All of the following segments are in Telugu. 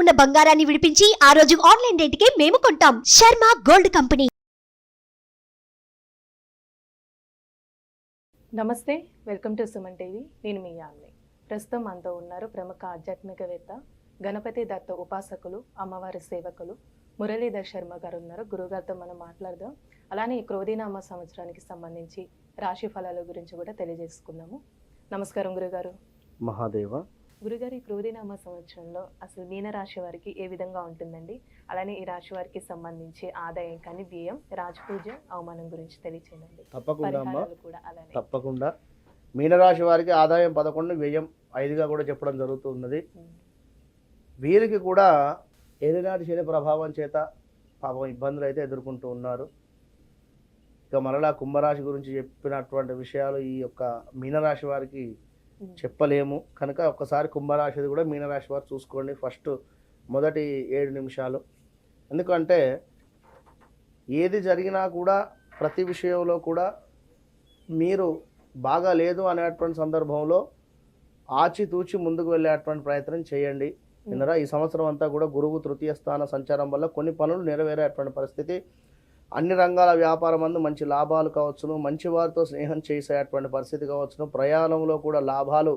ఉన్న బంగారాన్ని విడిపించి ఆ రోజు ఆన్లైన్ రేటుకే మేము కొంటాం. Sharma gold company. నమస్తే వెల్కమ్ టు సుమన్ టీవీ. నేను మీ యామ్ని. ప్రస్తుతం మనతో ఉన్నారు ప్రముఖ ఆధ్యాత్మికవేత్త గణపతి దత్త ఉపాసకులు అమ్మవారి సేవకులు మురళీధర్ శర్మ గారు ఉన్నారు. గురుగారితో మనం మాట్లాడదాం. అలానే ఈ క్రోధీనామ సంవత్సరానికి సంబంధించి రాశి ఫలాల గురించి కూడా తెలియజేసుకుందాము. నమస్కారం గురుగారు. మహాదేవ గురుగారు క్రోధీనామ సంవత్సరంలో అసలు మీన రాశి వారికి ఏ విధంగా ఉంటుందండి? అలానే ఈ రాశి వారికి సంబంధించి ఆదాయం కానీ వ్యయం రాజపూజ అవమానం గురించి తెలియచేయండి. తప్పకుండా కూడా అలానే. తప్పకుండా. మీనరాశి వారికి ఆదాయం పదకొండు వ్యయం ఐదుగా కూడా చెప్పడం జరుగుతున్నది. వీరికి కూడా ఏలినాటి శని ప్రభావం చేత పాపం ఇబ్బందులు అయితే ఎదుర్కొంటూ ఉన్నారు. ఇక మరలా కుంభరాశి గురించి చెప్పినటువంటి విషయాలు ఈ యొక్క మీనరాశి వారికి. చెప్పలేము. కనుక ఒక్కసారి కుంభరాశిది కూడా మీనరాశి వారు చూసుకోండి ఫస్ట్ మొదటి ఏడు నిమిషాలు. ఎందుకంటే ఏది జరిగినా కూడా ప్రతి విషయంలో కూడా మీరు బాగా లేదు అనేటువంటి సందర్భంలో ఆచితూచి ముందుకు వెళ్ళేటువంటి ప్రయత్నం చేయండి. విన్నరా ఈ సంవత్సరం అంతా కూడా గురువు తృతీయ స్థాన సంచారం వల్ల కొన్ని పనులు నెరవేరేటువంటి పరిస్థితి అన్ని రంగాల వ్యాపారం అందు మంచి లాభాలు కావచ్చును మంచి వారితో స్నేహం చేసేటువంటి పరిస్థితి కావచ్చును ప్రయాణంలో కూడా లాభాలు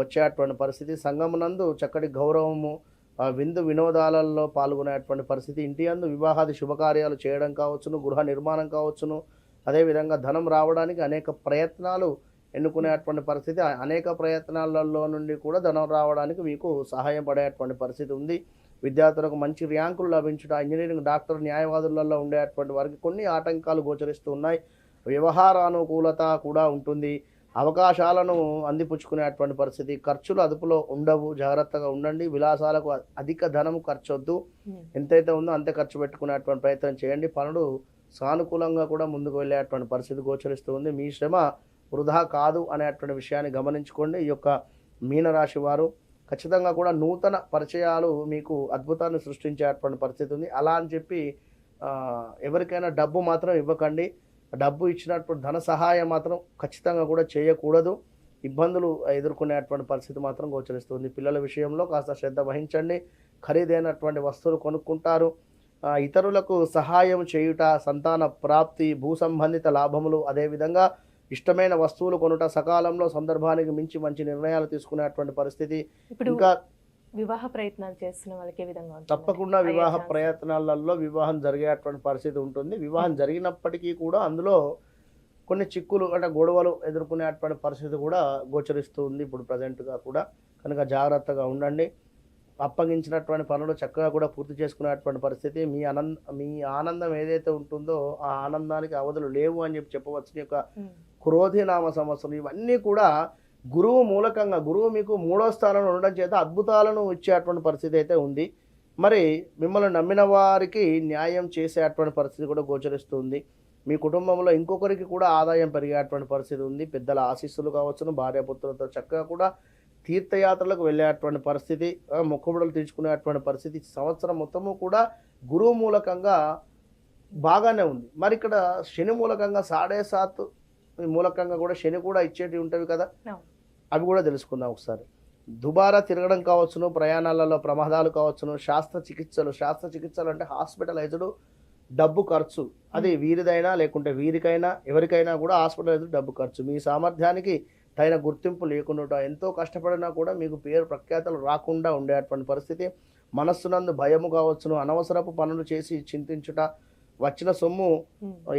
వచ్చేటువంటి పరిస్థితి సంగమునందు చక్కటి గౌరవము విందు వినోదాలలో పాల్గొనేటువంటి పరిస్థితి ఇంటి అందు వివాహాది శుభకార్యాలు చేయడం కావచ్చును గృహ నిర్మాణం కావచ్చును అదేవిధంగా ధనం రావడానికి అనేక ప్రయత్నాలు ఎన్నుకునేటువంటి పరిస్థితి అనేక ప్రయత్నాలలో నుండి కూడా ధనం రావడానికి మీకు సహాయం పడేటువంటి పరిస్థితి ఉంది. విద్యార్థులకు మంచి ర్యాంకులు లభించుట ఇంజనీరింగ్ డాక్టర్ న్యాయవాదులలో ఉండేటువంటి వారికి కొన్ని ఆటంకాలు గోచరిస్తూ ఉన్నాయి. వ్యవహారానుకూలత కూడా ఉంటుంది. అవకాశాలను అందిపుచ్చుకునేటువంటి పరిస్థితి ఖర్చులు అదుపులో ఉండవు. జాగ్రత్తగా ఉండండి. విలాసాలకు అధిక ధనం ఖర్చొద్దు. ఉమ్. ఎంతైతే ఉందో అంతే ఖర్చు పెట్టుకునేటువంటి ప్రయత్నం చేయండి. పనులు సానుకూలంగా కూడా ముందుకు వెళ్ళేటువంటి పరిస్థితి గోచరిస్తూ ఉంది. మీ శ్రమ వృధా కాదు అనేటువంటి విషయాన్ని గమనించుకోండి. ఈ యొక్క మీనరాశి వారు ఖచ్చితంగా కూడా నూతన పరిచయాలు మీకు అద్భుతాన్ని సృష్టించేటువంటి పరిస్థితి ఉంది. అలా అని చెప్పి ఎవరికైనా డబ్బు మాత్రం ఇవ్వకండి. డబ్బు ఇచ్చినటువంటి ధన సహాయం మాత్రం ఖచ్చితంగా కూడా చేయకూడదు. ఇబ్బందులు ఎదుర్కొనేటువంటి పరిస్థితి మాత్రం గోచరిస్తుంది. పిల్లల విషయంలో కాస్త శ్రద్ధ వహించండి. ఖరీదైనటువంటి వస్తువులు కొనుక్కుంటారు. ఇతరులకు సహాయం చేయుట సంతాన ప్రాప్తి భూ సంబంధిత లాభములు అదేవిధంగా ఇష్టమైన వస్తువులు కొనుట సకాలంలో సందర్భానికి మించి మంచి నిర్ణయాలు తీసుకునేటువంటి పరిస్థితి. ఇప్పుడు ఇంకా వివాహ ప్రయత్నాలు చేస్తున్న వాళ్ళకి ఏ విధంగా తప్పకుండా వివాహ ప్రయత్నాలలో వివాహం జరిగేటువంటి పరిస్థితి ఉంటుంది. వివాహం జరిగినప్పటికీ కూడా అందులో కొన్ని చిక్కులు అంటే గొడవలు ఎదుర్కొనేటువంటి పరిస్థితి కూడా గోచరిస్తూ ఉంది ఇప్పుడు ప్రజెంట్గా కూడా. కనుక జాగ్రత్తగా ఉండండి. అప్పగించినటువంటి పనులు చక్కగా కూడా పూర్తి చేసుకునేటువంటి పరిస్థితి. మీ ఆనంద మీ ఆనందం ఏదైతే ఉంటుందో ఆ ఆనందానికి అవధులు లేవు అని చెప్పి చెప్పవచ్చు ఈ యొక్క క్రోధినామ సంవత్సరం ఇవన్నీ కూడా గురువు మూలకంగా గురువు మీకు మూడో స్థానంలో ఉండడం చేత అద్భుతాలను ఇచ్చేటువంటి పరిస్థితి అయితే ఉంది. మరి మిమ్మల్ని నమ్మిన వారికి న్యాయం చేసేటువంటి పరిస్థితి కూడా గోచరిస్తుంది. మీ కుటుంబంలో ఇంకొకరికి కూడా ఆదాయం పెరిగేటువంటి పరిస్థితి ఉంది. పెద్దల ఆశీస్సులు కావచ్చును. భార్యాపుత్రులతో చక్కగా కూడా తీర్థయాత్రలకు వెళ్ళేటువంటి పరిస్థితి మొక్కుబడులు తీర్చుకునేటువంటి పరిస్థితి సంవత్సరం మొత్తము కూడా గురువు మూలకంగా బాగానే ఉంది. మరి ఇక్కడ శని మూలకంగా సాడే సాత్ మూలకంగా కూడా శని కూడా ఇచ్చేటివి ఉంటవి కదా. అవి కూడా తెలుసుకుందాం ఒకసారి. దుబారా తిరగడం కావచ్చును ప్రయాణాలలో ప్రమాదాలు కావచ్చును శాస్త్ర చికిత్సలు శాస్త్ర చికిత్సలు అంటే హాస్పిటలైజ్డ్ డబ్బు ఖర్చు. అది వీరిదైనా లేకుంటే వీరికైనా ఎవరికైనా కూడా హాస్పిటలైజ్డ్ డబ్బు ఖర్చు. మీ సామర్థ్యానికి తగిన గుర్తింపు లేకుండా ఎంతో కష్టపడినా కూడా మీకు పేరు ప్రఖ్యాతలు రాకుండా ఉండేటువంటి పరిస్థితి. మనస్సునందు భయము కావచ్చును. అనవసరపు పనులు చేసి చింతించుట వచ్చిన సొమ్ము.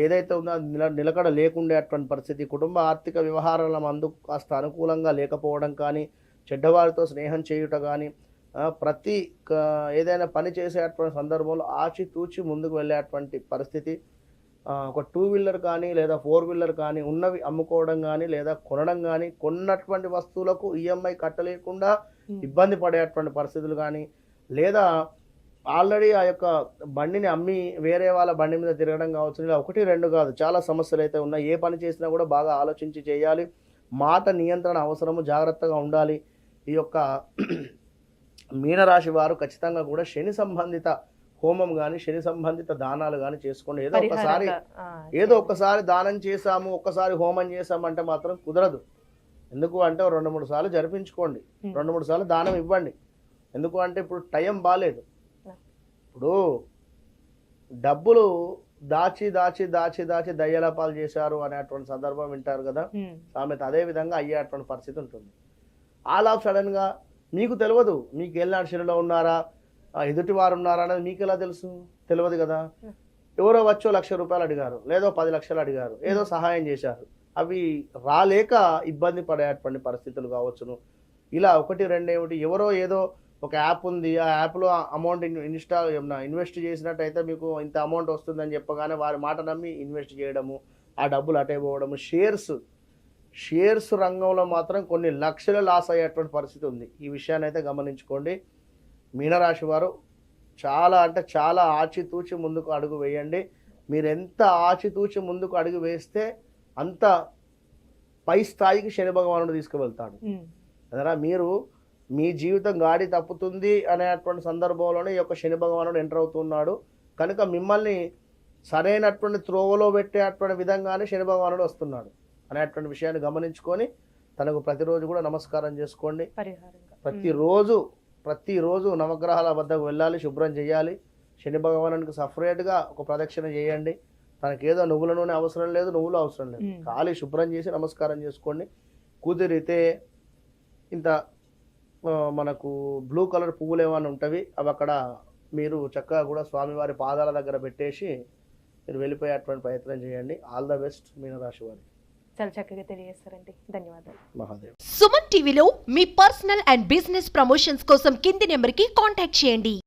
ఏదైతే ఉందో అది నిల నిలకడ లేకుండేటువంటి పరిస్థితి. కుటుంబ ఆర్థిక వ్యవహారాల మందు కాస్త అనుకూలంగా లేకపోవడం కానీ చెడ్డవారితో స్నేహం చేయుట కానీ ప్రతి ఏదైనా పని చేసేటువంటి సందర్భంలో ఆచితూచి ముందుకు వెళ్ళేటువంటి పరిస్థితి. ఒక టూ వీలర్ కానీ లేదా ఫోర్ వీలర్ కానీ ఉన్నవి అమ్ముకోవడం కానీ లేదా కొనడం కానీ కొన్నటువంటి వస్తువులకు ఈఎంఐ కట్టలేకుండా. ఇబ్బంది పడేటువంటి పరిస్థితులు కానీ లేదా ఆల్రెడీ ఆ యొక్క బండిని అమ్మి వేరే వాళ్ళ బండి మీద తిరగడం కావచ్చు ఇలా ఒకటి రెండు కాదు చాలా సమస్యలు అయితే ఉన్నాయి. ఏ పని చేసినా కూడా బాగా ఆలోచించి చేయాలి. మాట నియంత్రణ అవసరము జాగ్రత్తగా ఉండాలి. ఈ యొక్క మీనరాశి వారు ఖచ్చితంగా కూడా శని సంబంధిత హోమం కానీ శని సంబంధిత దానాలు కానీ చేసుకోండి. ఏదో ఒకసారి ఏదో ఒక్కసారి దానం చేసాము ఒక్కసారి హోమం చేసామంటే మాత్రం కుదరదు. ఎందుకు అంటే రెండు మూడు సార్లు జరిపించుకోండి. రెండు మూడు సార్లు దానం ఇవ్వండి. ఎందుకు అంటే ఇప్పుడు టైం బాగాలేదు ఇప్పుడు డబ్బులు దాచి దాచి దాచి దాచి దయ్యాల పాలు చేశారు అనేటువంటి సందర్భం వింటారు కదా. సామెత అదే విధంగా అయ్యేటువంటి పరిస్థితి ఉంటుంది. ఆల్ ఆఫ్ సడన్గా మీకు తెలియదు మీకు ఏళ్ళనాడు శనిలో ఉన్నారా? ఆ, ఎదుటి వారు ఉన్నారా అనేది మీకు ఎలా తెలుసు? తెలియదు కదా. ఎవరో వచ్చో లక్ష రూపాయలు అడిగారు లేదో పది లక్షలు అడిగారు ఏదో సహాయం చేశారు. అవి రాలేక ఇబ్బంది పడేటువంటి పరిస్థితులు కావచ్చును. ఇలా ఒకటి రెండు ఏమిటి ఎవరో ఏదో ఒక యాప్ ఉంది ఆ యాప్లో అమౌంట్ ఇన్స్టా ఇన్వెస్ట్ చేసినట్టయితే మీకు ఇంత అమౌంట్ వస్తుందని చెప్పగానే వారి మాట నమ్మి ఇన్వెస్ట్ చేయడము ఆ డబ్బులు అటే పోవడము. షేర్స్ షేర్స్ రంగంలో మాత్రం కొన్ని లక్షల లాస్ అయ్యేటువంటి పరిస్థితి ఉంది. ఈ విషయాన్ని అయితే గమనించుకోండి. మీనరాశి వారు చాలా అంటే చాలా ఆచితూచి ముందుకు అడుగు వేయండి. మీరు ఎంత ఆచితూచి ముందుకు అడుగు వేస్తే అంత పై స్థాయికి శని భగవానుడు తీసుకువెళ్తాడు. అదరా మీరు మీ జీవితం గాడి తప్పుతుంది అనేటువంటి సందర్భంలోనే ఈ యొక్క శని భగవానుడు ఎంటర్ అవుతున్నాడు. కనుక మిమ్మల్ని సరైనటువంటి త్రోవలో పెట్టేటువంటి విధంగానే శని భగవానుడు వస్తున్నాడు అనేటువంటి విషయాన్ని గమనించుకొని తనకు ప్రతిరోజు కూడా నమస్కారం చేసుకోండి. ప్రతిరోజు ప్రతిరోజు నవగ్రహాల వద్దకు వెళ్ళాలి శుభ్రం చేయాలి. శని భగవానునికి సపరేట్గా ఒక ప్రదక్షిణ చేయండి. తనకేదో నువ్వుల నూనె అవసరం లేదు నువ్వులు అవసరం లేదు. ఖాళీ శుభ్రం చేసి నమస్కారం చేసుకోండి. కుదిరితే ఇంత మనకు బ్లూ కలర్ పువ్వులు ఏమైనా ఉంటవి అవి అక్కడ మీరు చక్కగా కూడా స్వామివారి పాదాల దగ్గర పెట్టేసి మీరు వెళ్ళిపోయేటువంటి ప్రయత్నం చేయండి. ఆల్ ద బెస్ట్ మీనరాశి వారి చాలా చక్కగా తెలియజేస్తారండి. ధన్యవాదాలు. మహాదేవ్. సుమన్ టీవీలో మీ పర్సనల్ అండ్ బిజినెస్ ప్రమోషన్స్ కోసం కింది నెంబర్కి కాంటాక్ట్ చేయండి.